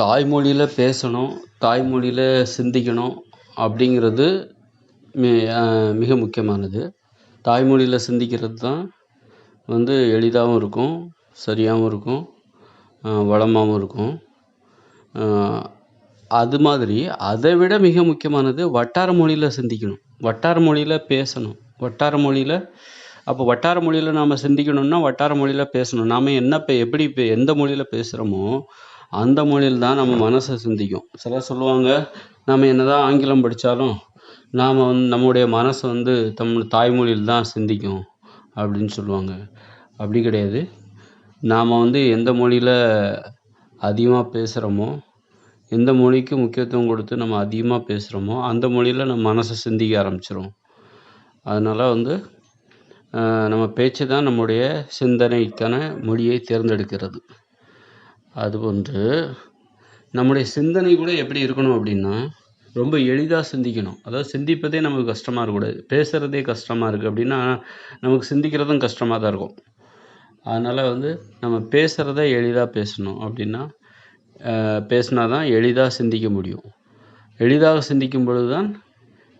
தாய்மொழியில் பேசணும் தாய்மொழியில் சிந்திக்கணும் அப்படிங்கிறது மி மிக முக்கியமானது. தாய்மொழியில் சிந்திக்கிறது தான் வந்து எளிதாகவும் இருக்கும் சரியாகவும் இருக்கும் வளமாகவும் இருக்கும். அது மாதிரி அதை விட மிக முக்கியமானது வட்டார மொழியில் சிந்திக்கணும். வட்டார மொழியில் பேசணும். வட்டார மொழியில் அப்போ வட்டார மொழியில் நாம் சிந்திக்கணும்னா வட்டார மொழியில் பேசணும். நாம் என்ன இப்போ எப்படி இப்போ எந்த மொழியில் பேசுகிறோமோ அந்த மொழியில் தான் நம்ம மனசை சிந்திக்கும். சிலர் சொல்லுவாங்க நாம் என்ன தான் ஆங்கிலம் படித்தாலும் நாம் வந்து நம்முடைய மனசு வந்து தமிழ் தாய்மொழியில் தான் சிந்திக்கும் அப்படின்னு சொல்லுவாங்க. அப்படி கிடையாது. நாம் வந்து எந்த மொழியில் அதிகமாக பேசுகிறோமோ எந்த மொழிக்கு முக்கியத்துவம் கொடுத்து நம்ம அதிகமாக பேசுகிறோமோ அந்த மொழியில் நம்ம மனசை சிந்திக்க ஆரம்பிச்சிடும் அதனால் வந்து நம்ம பேச்சு தான் நம்முடைய சிந்தனைக்கான மொழியை தேர்ந்தெடுக்கிறது. அதுபோன்று நம்முடைய சிந்தனை கூட எப்படி இருக்கணும் அப்படின்னா ரொம்ப எளிதாக சிந்திக்கணும். அதாவது சிந்திப்பதே நமக்கு கஷ்டமாக இருக்கக்கூடாது பேசுகிறதே கஷ்டமாக இருக்குது அப்படின்னா நமக்கு சிந்திக்கிறதும் கஷ்டமாக தான் இருக்கும். அதனால் வந்து நம்ம பேசுகிறத எளிதாக பேசணும் அப்படின்னா பேசினா தான் எளிதாக சிந்திக்க முடியும். எளிதாக சிந்திக்கும் பொழுது தான்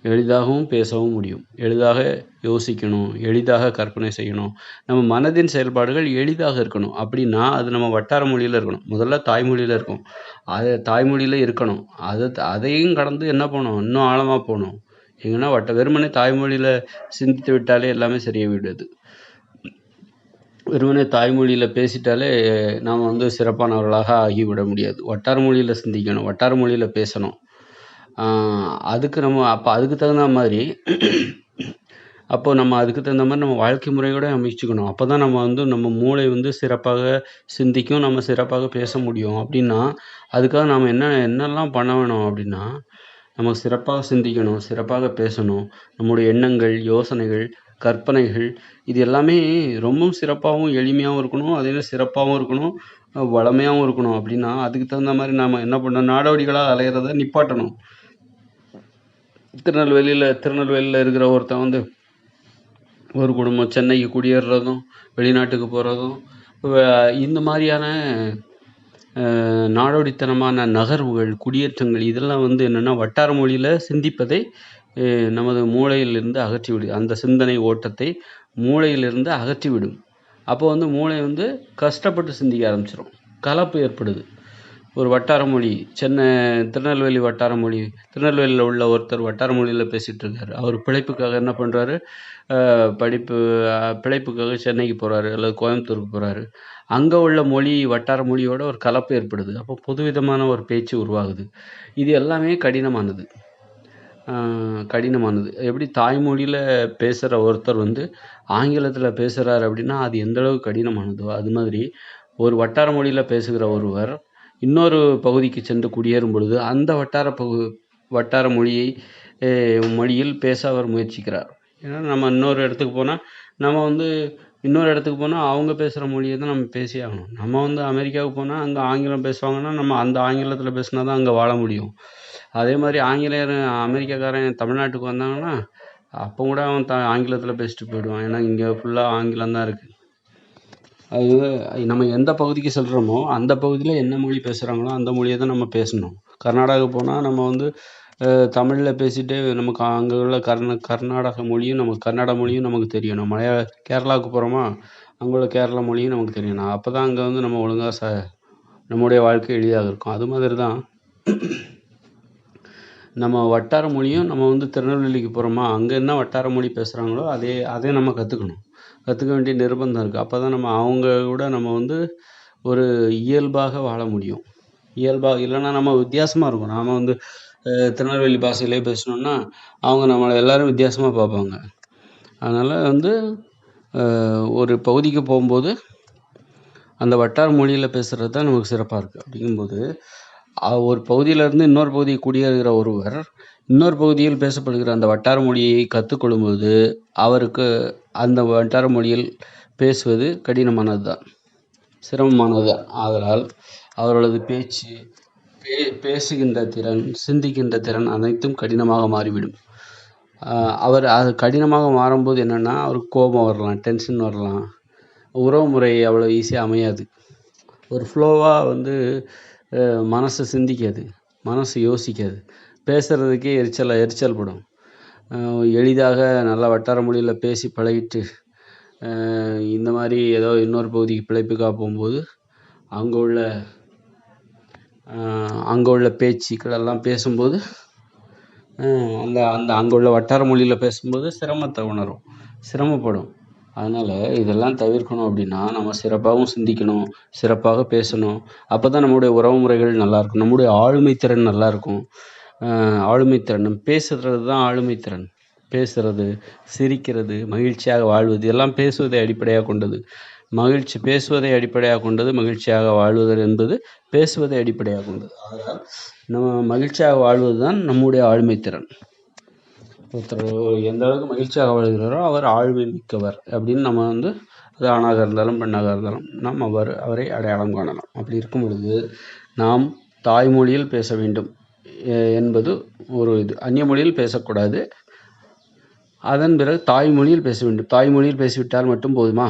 எளிதாகவும் பேசவும் முடியும். எளிதாக யோசிக்கணும் எளிதாக கற்பனை செய்யணும். நம்ம மனதின் செயல்பாடுகள் எளிதாக இருக்கணும். அப்படின்னா அது நம்ம வட்டார மொழியில் இருக்கணும். முதல்ல தாய்மொழியில் இருக்கும். அது தாய்மொழியில் இருக்கணும். அதை அதையும் கடந்து என்ன பண்ணணும் இன்னும் ஆழமாக போகணும். எங்கன்னா வட்ட வெறுமனே தாய்மொழியில் சிந்தித்து விட்டாலே எல்லாமே சரியாக விடுது. வெறுமனே தாய்மொழியில் பேசிட்டாலே நாம் வந்து சிறப்பானவர்களாக ஆகிவிட முடியாது. வட்டார மொழியில் சிந்திக்கணும். வட்டார மொழியில் பேசணும். அதுக்கு நம்ம அப்போ அதுக்கு தகுந்த மாதிரி அப்போ நம்ம அதுக்கு தகுந்த மாதிரி நம்ம வாழ்க்கை முறையோட அமைச்சுக்கணும். அப்போ தான் நம்ம வந்து நம்ம மூளை வந்து சிறப்பாக சிந்திக்கும் நம்ம சிறப்பாக பேச முடியும். அப்படின்னா அதுக்காக நாம் என்ன என்னெல்லாம் பண்ண வேணும் அப்படின்னா நம்ம சிறப்பாக சிந்திக்கணும் சிறப்பாக பேசணும். நம்முடைய எண்ணங்கள் யோசனைகள் கற்பனைகள் இது எல்லாமே ரொம்பவும் சிறப்பாகவும் எளிமையாகவும் இருக்கணும். அதே சிறப்பாகவும் இருக்கணும் வளமையாகவும் இருக்கணும். அப்படின்னா அதுக்கு தகுந்த மாதிரி நாம் என்ன பண்ணணும் நாடோடிகளாக அலையிறத நிப்பாட்டணும். திருநெல்வேலியில் திருநெல்வேலியில் இருக்கிற ஒருத்தன் வந்து ஒரு குடும்பம் சென்னைக்கு குடியேறுறதும் வெளிநாட்டுக்கு போகிறதும் இந்த மாதிரியான நாடோடித்தனமான நகர்வுகள் குடியேற்றங்கள் இதெல்லாம் வந்து என்னென்னா வட்டார மொழியில் சிந்திப்பதை நமது மூளையிலிருந்து அகற்றிவிடும் அந்த சிந்தனை ஓட்டத்தை மூளையிலிருந்து அகற்றிவிடும். அப்போ வந்து மூளை வந்து கஷ்டப்பட்டு சிந்திக்க ஆரம்பிச்சிடும் கலப்பு ஏற்படுது. ஒரு வட்டார மொழி சென்னை திருநெல்வேலி வட்டார மொழி திருநெல்வேலியில் உள்ள ஒருத்தர் வட்டார மொழியில் பேசிகிட்டு இருக்கார். அவர் பிழைப்புக்காக என்ன பண்ணுறாரு படிப்பு பிழைப்புக்காக சென்னைக்கு போகிறாரு அல்லது கோயம்புத்தூருக்கு போகிறாரு அங்கே உள்ள மொழி வட்டார மொழியோட ஒரு கலப்பு ஏற்படுது. அப்போ புதுவிதமான ஒரு பேச்சு உருவாகுது. இது எல்லாமே கடினமானது. கடினமானது. எப்படி தாய்மொழியில் பேசுகிற ஒருத்தர் வந்து ஆங்கிலத்தில் பேசுகிறார் அப்படின்னா அது எந்தளவு கடினமானதோ அது மாதிரி ஒரு வட்டார மொழியில் பேசுகிற ஒருவர் இன்னொரு பகுதிக்கு சென்று குடியேறும் பொழுது அந்த வட்டார பகு வட்டார மொழியை மொழியில் பேச அவர் முயற்சிக்கிறார். ஏன்னா நம்ம இன்னொரு இடத்துக்கு போனால் நம்ம வந்து இன்னொரு இடத்துக்கு போனால் அவங்க பேசுகிற மொழியை தான் நம்ம பேசி ஆகணும். நம்ம வந்து அமெரிக்காவுக்கு போனால் அங்கே ஆங்கிலம் பேசுவாங்கன்னா நம்ம அந்த ஆங்கிலத்தில் பேசினா தான் அங்கே வாழ முடியும். அதே மாதிரி ஆங்கிலேயர் அமெரிக்காக்காரன் தமிழ்நாட்டுக்கு வந்தாங்கன்னா அப்போ கூட அவன் த ஆங்கிலத்தில் பேசிட்டு போயிடுவான். ஏன்னா இங்கே ஃபுல்லாக ஆங்கிலம் தான் இருக்குது அது நம்ம எந்த பகுதிக்கு செல்கிறோமோ அந்த பகுதியில் என்ன மொழி பேசுகிறாங்களோ அந்த மொழியை தான் நம்ம பேசணும். கர்நாடகா போனால் நம்ம வந்து தமிழில் பேசிகிட்டே நமக்கு அங்கே உள்ள கர்நா கர்நாடக மொழியும் நமக்கு கன்னட மொழியும் நமக்கு தெரியணும். மலையா கேரளாவுக்கு போகிறோமா அங்கே உள்ள கேரளா மொழியும் நமக்கு தெரியணும். அப்போ தான் அங்கே வந்து நம்ம ஒழுங்காக ச நம்முடைய வாழ்க்கை எளிதாக இருக்கும். அது மாதிரி தான் நம்ம வட்டார மொழியும் நம்ம வந்து திருநெல்வேலிக்கு போகிறோமா அங்கே என்ன வட்டார மொழி பேசுகிறாங்களோ அதே அதே நம்ம கற்றுக்கணும் கற்றுக்க வேண்டிய நிர்பந்தம் இருக்குது அப்போ தான் நம்ம அவங்க கூட நம்ம வந்து ஒரு இயல்பாக வாழ முடியும். இயல்பாக இல்லைன்னா நம்ம வித்தியாசமாக இருக்கும். நாம் வந்து திருநெல்வேலி பாஷையிலே பேசணுன்னா அவங்க நம்மளை எல்லோரும் வித்தியாசமாக பார்ப்பாங்க. அதனால் வந்து ஒரு பகுதிக்கு போகும்போது அந்த வட்டார மொழியில் பேசுகிறது தான் நமக்கு சிறப்பாக இருக்குது அப்படிங்கும்போது ஒரு பகுதியிலிருந்து இன்னொரு பகுதிக்கு குடியேறுகிற ஒருவர் இன்னொரு பகுதியில் பேசப்படுகிற அந்த வட்டார மொழியை கற்றுக்கொள்ளும்போது அவருக்கு அந்த வட்டார மொழியில் பேசுவது கடினமானது தான் சிரமமானது தான் ஆதலால் அவர்களது பேச்சு பே பேசுகின்ற திறன் சிந்திக்கின்ற திறன் அனைத்தும் கடினமாக மாறிவிடும். அவர் அது கடினமாக மாறும்போது என்னென்னா அவருக்கு கோபம் வரலாம் டென்ஷன் வரலாம். உறவு முறை அவ்வளோ ஈஸியாக அமையாது. ஒரு ஃப்ளோவாக வந்து மனசு சிந்திக்காது மனசு யோசிக்காது. பேசுகிறதுக்கே எரிச்சலாக எரிச்சல் படும். எளிதாக நல்லா வட்டார மொழியில் பேசி பழகிட்டு இந்த மாதிரி ஏதோ இன்னொரு பகுதிக்கு பிழைப்புக்காக போகும்போது அங்கே உள்ள அங்கே உள்ள பேச்சுக்கள் எல்லாம் பேசும்போது அந்த அந்த அங்கே உள்ள வட்டார மொழியில் பேசும்போது சிரமத்தை உணரும் சிரமப்படும். அதனால் இதெல்லாம் தவிர்க்கணும் அப்படின்னா நம்ம சிறப்பாகவும் சிந்திக்கணும் சிறப்பாக பேசணும். அப்போ தான் நம்முடைய உறவு முறைகள் நல்லாயிருக்கும் நம்முடைய ஆளுமை திறன் நல்லாயிருக்கும் ஆளுமை திறன். நம்ம பேசுகிறது தான் ஆளுமை திறன். பேசுறது சிரிக்கிறது மகிழ்ச்சியாக வாழ்வது எல்லாம் பேசுவதை அடிப்படையாக கொண்டது. மகிழ்ச்சி பேசுவதை அடிப்படையாக கொண்டது மகிழ்ச்சியாக வாழ்வது என்பது பேசுவதை அடிப்படையாக கொண்டது. அதனால் நம்ம மகிழ்ச்சியாக வாழ்வது தான் நம்முடைய ஆளுமை திறன். ஒருத்தர் எந்த அளவுக்கு மகிழ்ச்சியாக வாழ்கிறாரோ அவர் ஆளுமை மிக்கவர் அப்படின்னு நம்ம வந்து அது ஆணாக இருந்தாலும் பெண்ணாக இருந்தாலும் நாம் அவர் அவரை அடையாளம் காணலாம். அப்படி இருக்கும் பொழுது நாம் தாய்மொழியில் பேச வேண்டும் என்பது ஒரு இது. அந்நிய மொழியில் பேசக்கூடாது. அதன் பிறகு தாய்மொழியில் பேச வேண்டும். தாய்மொழியில் பேசிவிட்டால் மட்டும் போதுமா?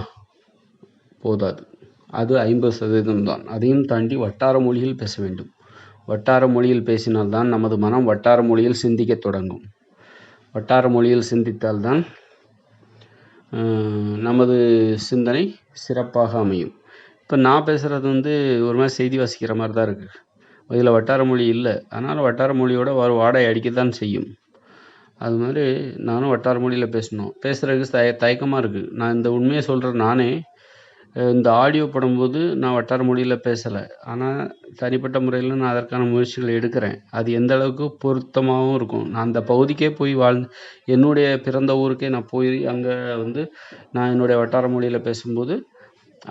போதாது. அது ஐம்பது சதவீதம் தான். அதையும் தாண்டி வட்டார மொழியில் பேச வேண்டும். வட்டார மொழியில் பேசினால்தான் நமது மனம் வட்டார மொழியில் சிந்திக்கத் தொடங்கும். வட்டார மொழியில் சிந்தித்தால்தான் நமது சிந்தனை சிறப்பாக அமையும். இப்போ நான் பேசுகிறது வந்து ஒரு மாதிரி செய்தி வாசிக்கிற மாதிரி தான் இருக்குது இதில் வட்டார மொழி இல்லை. அதனால் வட்டார மொழியோட ஒரு வாடகை அடிக்கத்தான் செய்யும். அது மாதிரி நானும் வட்டார மொழியில் பேசணும். பேசுகிறதுக்கு தய தயக்கமாக இருக்குது நான் இந்த உண்மையை சொல்கிற நானே. இந்த ஆடியோ படும்போது நான் வட்டார மொழியில் பேசலை. ஆனால் தனிப்பட்ட முறையில் நான் அதற்கான முயற்சிகளை எடுக்கிறேன். அது எந்த அளவுக்கு பொருத்தமாகவும் இருக்கும். நான் அந்த பகுதிக்கே போய் வாழ்ந்து என்னுடைய பிறந்த ஊருக்கே நான் போய் அங்கே வந்து நான் என்னுடைய வட்டார மொழியில் பேசும்போது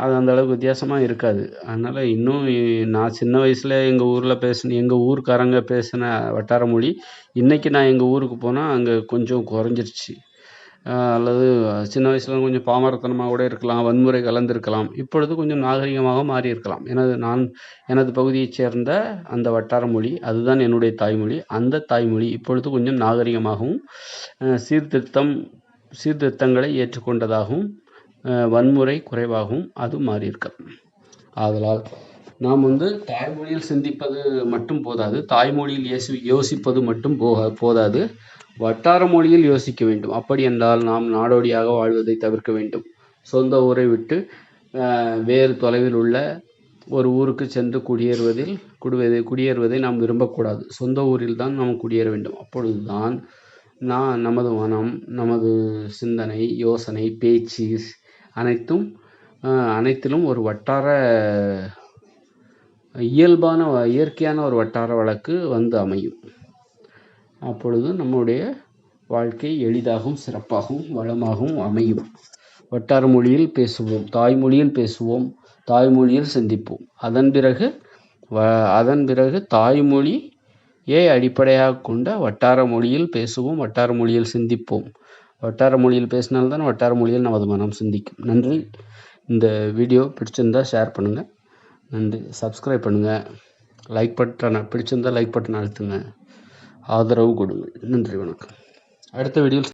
அது அந்த அளவுக்கு வித்தியாசமாக இருக்காது. அதனால் இன்னும் நான் சின்ன வயசில் எங்கள் ஊரில் பேசின எங்கள் ஊர்க்காரங்க பேசின வட்டார மொழி இன்றைக்கி நான் எங்கள் ஊருக்கு போனால் அங்கே கொஞ்சம் குறைஞ்சிருச்சு. அல்லது சின்ன வயசில் கொஞ்சம் பாமரத்தனமாக கூட இருக்கலாம் வன்முறை கலந்திருக்கலாம். இப்பொழுது கொஞ்சம் நாகரிகமாக மாறி இருக்கலாம் எனது நான் எனது பகுதியைச் சேர்ந்த அந்த வட்டார மொழி அதுதான் என்னுடைய தாய்மொழி. அந்த தாய்மொழி இப்பொழுது கொஞ்சம் நாகரிகமாகவும் சீர்திருத்தம் சீர்திருத்தங்களை ஏற்றுக்கொண்டதாகவும் வன்முறை குறைவாகவும் அது மாறியிருக்கலாம் ஆதலால் நாம் வந்து தாய்மொழியில் சிந்திப்பது மட்டும் போதாது தாய்மொழியில் யோசி யோசிப்பது மட்டும் போக போதாது. வட்டார மொழியில் யோசிக்க வேண்டும். அப்படி என்றால் நாம் நாடோடியாக வாழ்வதை தவிர்க்க வேண்டும். சொந்த ஊரை விட்டு வேறு தொலைவில் உள்ள ஒரு ஊருக்கு சென்று குடியேறுவதில் குடிவதை குடியேறுவதை நாம் விரும்பக்கூடாது. சொந்த ஊரில் தான் நாம் குடியேற வேண்டும். அப்பொழுதுதான் நான் நமது மனம் நமது சிந்தனை யோசனை பேச்சு அனைத்தும் அனைத்திலும் ஒரு வட்டார இயல்பான வ- இயற்கையான ஒரு வட்டார வழக்கு வந்து அமையும். அப்பொழுது நம்முடைய வாழ்க்கை எளிதாகவும் சிறப்பாகவும் வளமாகவும் அமையும். வட்டார மொழியில் பேசுவோம் தாய்மொழியில் பேசுவோம் தாய்மொழியில் சிந்திப்போம். அதன் பிறகு வ அதன் பிறகு தாய்மொழியை அடிப்படையாக கொண்ட வட்டார மொழியில் பேசுவோம் வட்டார மொழியில் சிந்திப்போம். வட்டார மொழியில் பேசினால்தான் வட்டார மொழியில் நமது மனம் சிந்திக்கும். நன்றி. இந்த வீடியோ பிடிச்சிருந்தா ஷேர் பண்ணுங்கள் நன்றி. சப்ஸ்கிரைப் பண்ணுங்கள் லைக் பட்டனை பிடிச்சிருந்தா லைக் பட்டன் அழுத்துங்க. ஆதரவு கொடுங்கள். நன்றி வணக்கம். அடுத்த வீடியோவில்